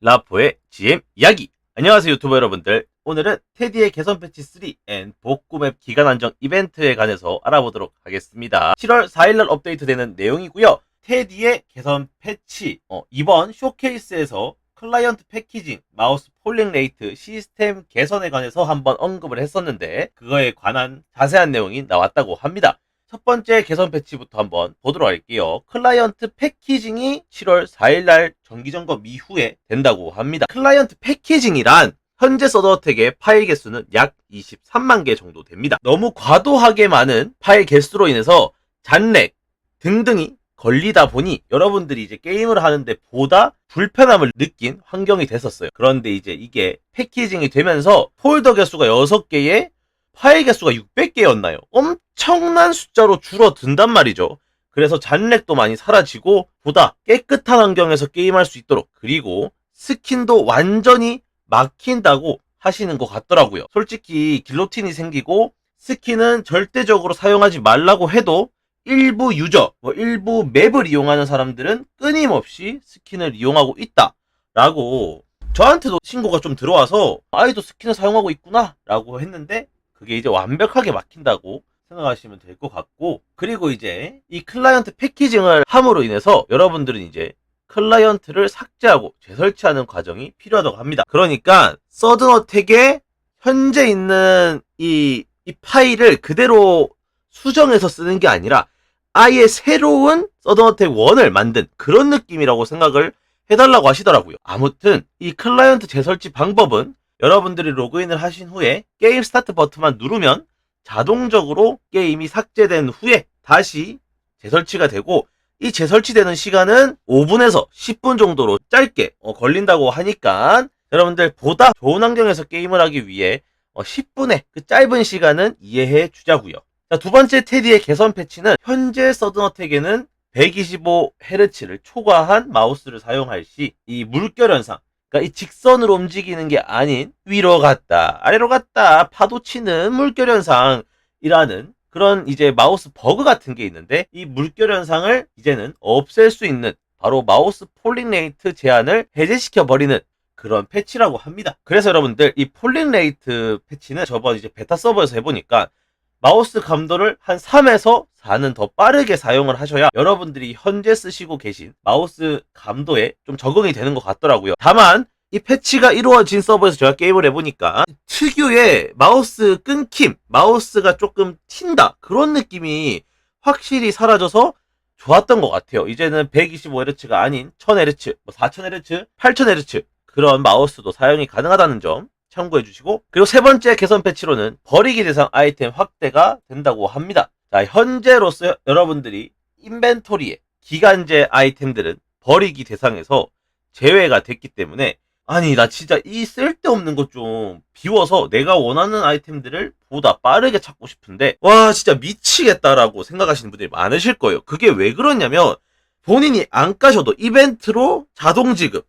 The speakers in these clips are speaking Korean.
라포의 GM 이야기. 안녕하세요 유튜버 여러분들. 오늘은 테디의 개선 패치 3앤 복구맵 기간 안정 이벤트에 관해서 알아보도록 하겠습니다. 7월 4일날 업데이트되는 내용이고요. 테디의 개선 패치 어, 이번 쇼케이스에서 클라이언트 패키징, 마우스 폴링 레이트, 시스템 개선에 관해서 한번 언급을 했었는데 그거에 관한 자세한 내용이 나왔다고 합니다. 첫 번째 개선 패치부터 한번 보도록 할게요. 클라이언트 패키징이 7월 4일날 정기점검 이후에 된다고 합니다. 클라이언트 패키징이란 현재 서더어택의 파일 개수는 약 23만 개 정도 됩니다. 너무 과도하게 많은 파일 개수로 인해서 잔렉 등등이 걸리다 보니 여러분들이 이제 게임을 하는데 보다 불편함을 느낀 환경이 됐었어요. 그런데 이제 이게 패키징이 되면서 폴더 개수가 6개에 파일 개수가 600개였나요? 엄청난 숫자로 줄어든단 말이죠. 그래서 잔렉도 많이 사라지고 보다 깨끗한 환경에서 게임할 수 있도록 그리고 스킨도 완전히 막힌다고 하시는 것 같더라고요. 솔직히 길로틴이 생기고 스킨은 절대적으로 사용하지 말라고 해도 일부 유저, 뭐 일부 맵을 이용하는 사람들은 끊임없이 스킨을 이용하고 있다 라고 저한테도 신고가 좀 들어와서 아이도 스킨을 사용하고 있구나 라고 했는데 그게 이제 완벽하게 막힌다고 생각하시면 될 것 같고 그리고 이제 이 클라이언트 패키징을 함으로 인해서 여러분들은 이제 클라이언트를 삭제하고 재설치하는 과정이 필요하다고 합니다. 그러니까 서든어택에 현재 있는 이, 이 파일을 그대로 수정해서 쓰는 게 아니라 아예 새로운 서든어택 1을 만든 그런 느낌이라고 생각을 해달라고 하시더라고요. 아무튼 이 클라이언트 재설치 방법은 여러분들이 로그인을 하신 후에 게임 스타트 버튼만 누르면 자동적으로 게임이 삭제된 후에 다시 재설치가 되고 이 재설치되는 시간은 5분에서 10분 정도로 짧게 어, 걸린다고 하니까 여러분들 보다 좋은 환경에서 게임을 하기 위해 어, 10분의 그 짧은 시간은 이해해 주자고요. 자, 두 번째 테디의 개선 패치는 현재 서든어택에는 125Hz를 초과한 마우스를 사용할 시 이 물결 현상 그러니까 이 직선으로 움직이는 게 아닌 위로 갔다 아래로 갔다 파도 치는 물결 현상이라는 그런 이제 마우스 버그 같은 게 있는데 이 물결 현상을 이제는 없앨 수 있는 바로 마우스 폴링 레이트 제한을 해제시켜 버리는 그런 패치라고 합니다. 그래서 여러분들 이 폴링 레이트 패치는 저번 이제 베타 서버에서 해보니까 마우스 감도를 한 3에서 4는 더 빠르게 사용을 하셔야 여러분들이 현재 쓰시고 계신 마우스 감도에 좀 적응이 되는 것 같더라고요. 다만 이 패치가 이루어진 서버에서 제가 게임을 해보니까 특유의 마우스 끊김, 마우스가 조금 튄다 그런 느낌이 확실히 사라져서 좋았던 것 같아요. 이제는 125Hz가 아닌 1000Hz, 뭐 4000Hz, 8000Hz 그런 마우스도 사용이 가능하다는 점 참고해 주시고 그리고 세 번째 개선 패치로는 버리기 대상 아이템 확대가 된다고 합니다. 자 현재로서 여러분들이 인벤토리에 기간제 아이템들은 버리기 대상에서 제외가 됐기 때문에 아니 나 진짜 이 쓸데없는 것 좀 비워서 내가 원하는 아이템들을 보다 빠르게 찾고 싶은데 와 진짜 미치겠다라고 생각하시는 분들이 많으실 거예요. 그게 왜 그러냐면 본인이 안 까셔도 이벤트로 자동 지급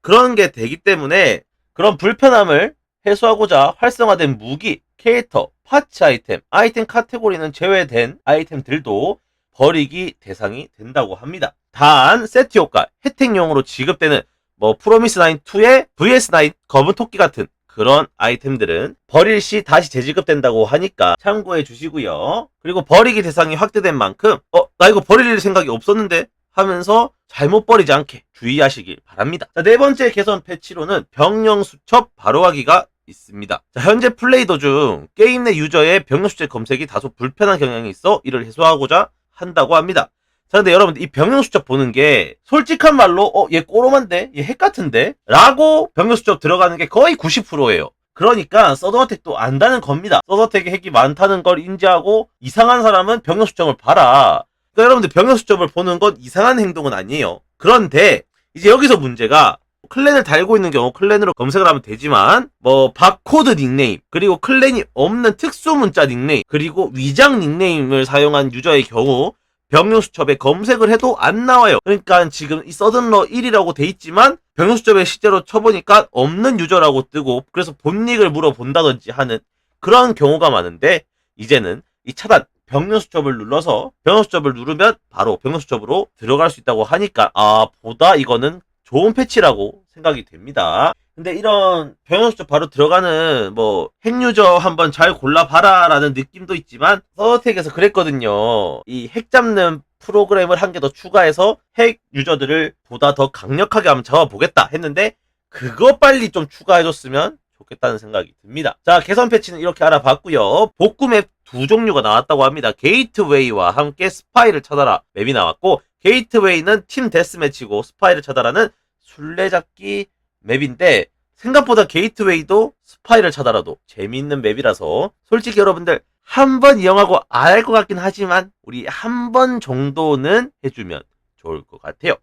그런 게 되기 때문에 그런 불편함을 해소하고자 활성화된 무기, 캐릭터, 파츠 아이템, 아이템 카테고리는 제외된 아이템들도 버리기 대상이 된다고 합니다. 단 세트 효과, 혜택용으로 지급되는 뭐 프로미스9 2의 VS9 검은 토끼 같은 그런 아이템들은 버릴 시 다시 재지급된다고 하니까 참고해 주시고요. 그리고 버리기 대상이 확대된 만큼 어, 나 이거 버릴 생각이 없었는데 하면서 잘못 버리지 않게 주의하시길 바랍니다. 자, 네 번째 개선 패치로는 병령 수첩 바로하기가 있습니다. 자, 현재 플레이 도중 게임 내 유저의 병력 수첩 검색이 다소 불편한 경향이 있어 이를 해소하고자 한다고 합니다. 자, 근데 여러분들 이 병력 수첩 보는 게 솔직한 말로 어, 얘 꼬로만데? 얘 핵 같은데? 라고 병력 수첩 들어가는 게 거의 90%예요. 그러니까 서든어택도 안다는 겁니다. 서든어택에 핵이 많다는 걸 인지하고 이상한 사람은 병력 수첩을 봐라. 그러니까 여러분들 병력 수첩을 보는 건 이상한 행동은 아니에요. 그런데 이제 여기서 문제가 클랜을 달고 있는 경우 클랜으로 검색을 하면 되지만 뭐 바코드 닉네임 그리고 클랜이 없는 특수 문자 닉네임 그리고 위장 닉네임을 사용한 유저의 경우 병력 수첩에 검색을 해도 안 나와요. 그러니까 지금 이 서든러 1이라고 돼 있지만 병력 수첩에 실제로 쳐보니까 없는 유저라고 뜨고 그래서 본닉을 물어본다든지 하는 그런 경우가 많은데 이제는 이 차단 병력 수첩을 눌러서 병력 수첩을 누르면 바로 병력 수첩으로 들어갈 수 있다고 하니까 아 보다 이거는 좋은 패치라고 생각이 됩니다. 근데 이런 변호수 바로 들어가는 뭐 핵유저 한번 잘 골라봐라 라는 느낌도 있지만 서어텍에서 그랬거든요. 이 핵 잡는 프로그램을 한 개 더 추가해서 핵 유저들을 보다 더 강력하게 한번 잡아보겠다 했는데 그거 빨리 좀 추가해줬으면 좋겠다는 생각이 듭니다. 자, 개선 패치는 이렇게 알아봤고요. 복구 맵 두 종류가 나왔다고 합니다. 게이트웨이와 함께 스파이를 찾아라 맵이 나왔고 게이트웨이는 팀 데스매치고 스파이를 찾아라는 술래잡기 맵인데 생각보다 게이트웨이도 스파이를 찾아라도 재미있는 맵이라서 솔직히 여러분들 한 번 이용하고 안 할 것 같긴 하지만 우리 한 번 정도는 해주면 좋을 것 같아요.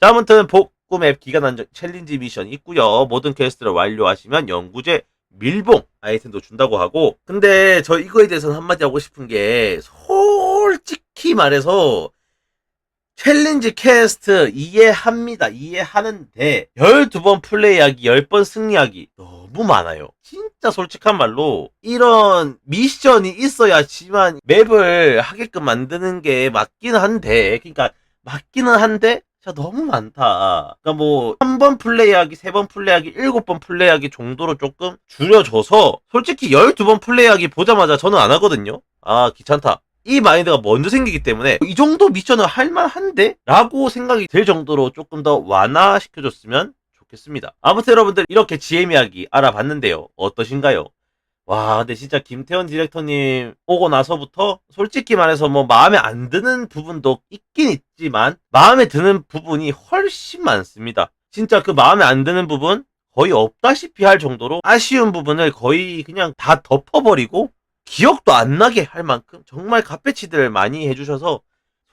자, 아무튼 복구 맵 기간 안정 챌린지 미션 있고요. 모든 퀘스트를 완료하시면 영구제 밀봉 아이템도 준다고 하고 근데 저 이거에 대해서는 한마디 하고 싶은 게 솔직히 말해서 챌린지 퀘스트 이해합니다. 이해하는데 12번 플레이하기 10번 승리하기 너무 많아요. 진짜 솔직한 말로 이런 미션이 있어야지만 맵을 하게끔 만드는 게 맞기는 한데 그러니까 맞기는 한데 진짜 너무 많다. 그러니까 뭐 한 번 플레이하기, 세 번 플레이하기, 일곱 번 플레이하기 정도로 조금 줄여줘서 솔직히 12번 플레이하기 보자마자 저는 안 하거든요. 아 귀찮다. 이 마인드가 먼저 생기기 때문에 이 정도 미션은 할만한데? 라고 생각이 들 정도로 조금 더 완화시켜줬으면 좋겠습니다. 아무튼 여러분들 이렇게 GM 이야기 알아봤는데요. 어떠신가요? 와, 근데 진짜 김태현 디렉터님 오고 나서부터 솔직히 말해서 뭐 마음에 안 드는 부분도 있긴 있지만 마음에 드는 부분이 훨씬 많습니다. 진짜 그 마음에 안 드는 부분 거의 없다시피 할 정도로 아쉬운 부분을 거의 그냥 다 덮어버리고 기억도 안 나게 할 만큼 정말 갓배치들 많이 해주셔서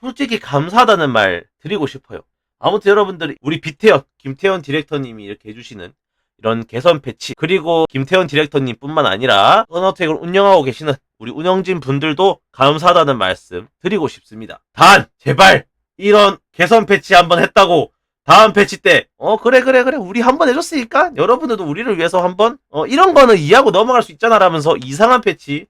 솔직히 감사하다는 말 드리고 싶어요. 아무튼 여러분들 우리 비태현 김태현 디렉터님이 이렇게 해주시는 이런 개선 패치 그리고 김태현 디렉터님 뿐만 아니라 언어택을 운영하고 계시는 우리 운영진 분들도 감사하다는 말씀 드리고 싶습니다. 단 제발 이런 개선 패치 한번 했다고 다음 패치 때 어 그래 그래 그래 우리 한번 해줬으니까 여러분들도 우리를 위해서 한번 어 이런 거는 이해하고 넘어갈 수 있잖아 라면서 이상한 패치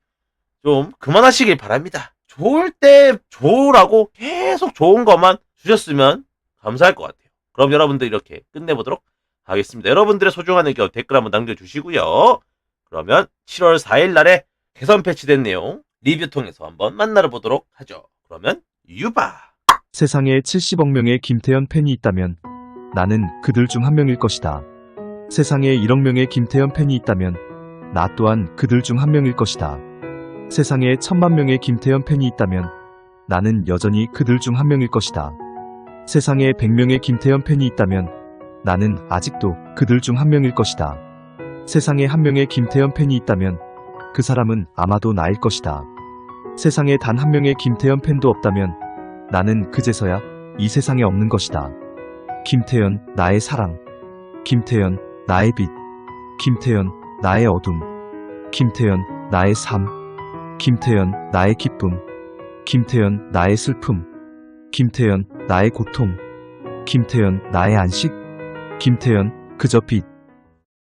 좀 그만하시길 바랍니다. 좋을 때 좋으라고 계속 좋은 것만 주셨으면 감사할 것 같아요. 그럼 여러분들 이렇게 끝내보도록 하겠습니다. 여러분들의 소중한 의견 댓글 한번 남겨주시고요. 그러면 7월 4일 날에 개선 패치된 내용 리뷰 통해서 한번 만나러 보도록 하죠. 그러면 유바! 세상에 70억 명의 김태현 팬이 있다면 나는 그들 중 한 명일 것이다. 세상에 1억 명의 김태현 팬이 있다면 나 또한 그들 중 한 명일 것이다. 세상에 천만 명의 김태현 팬이 있다면 나는 여전히 그들 중 한 명일 것이다. 세상에 100명의 김태현 팬이 있다면 나는 아직도 그들 중 한 명일 것이다. 세상에 한 명의 김태현 팬이 있다면 그 사람은 아마도 나일 것이다. 세상에 단 한 명의 김태현 팬도 없다면 나는 그제서야 이 세상에 없는 것이다. 김태현, 나의 사랑. 김태현, 나의 빛. 김태현, 나의 어둠. 김태현, 나의 삶. 김태현, 나의 기쁨. 김태현, 나의 슬픔. 김태현, 나의 고통. 김태현, 나의 안식. 김태현, 그저 빛.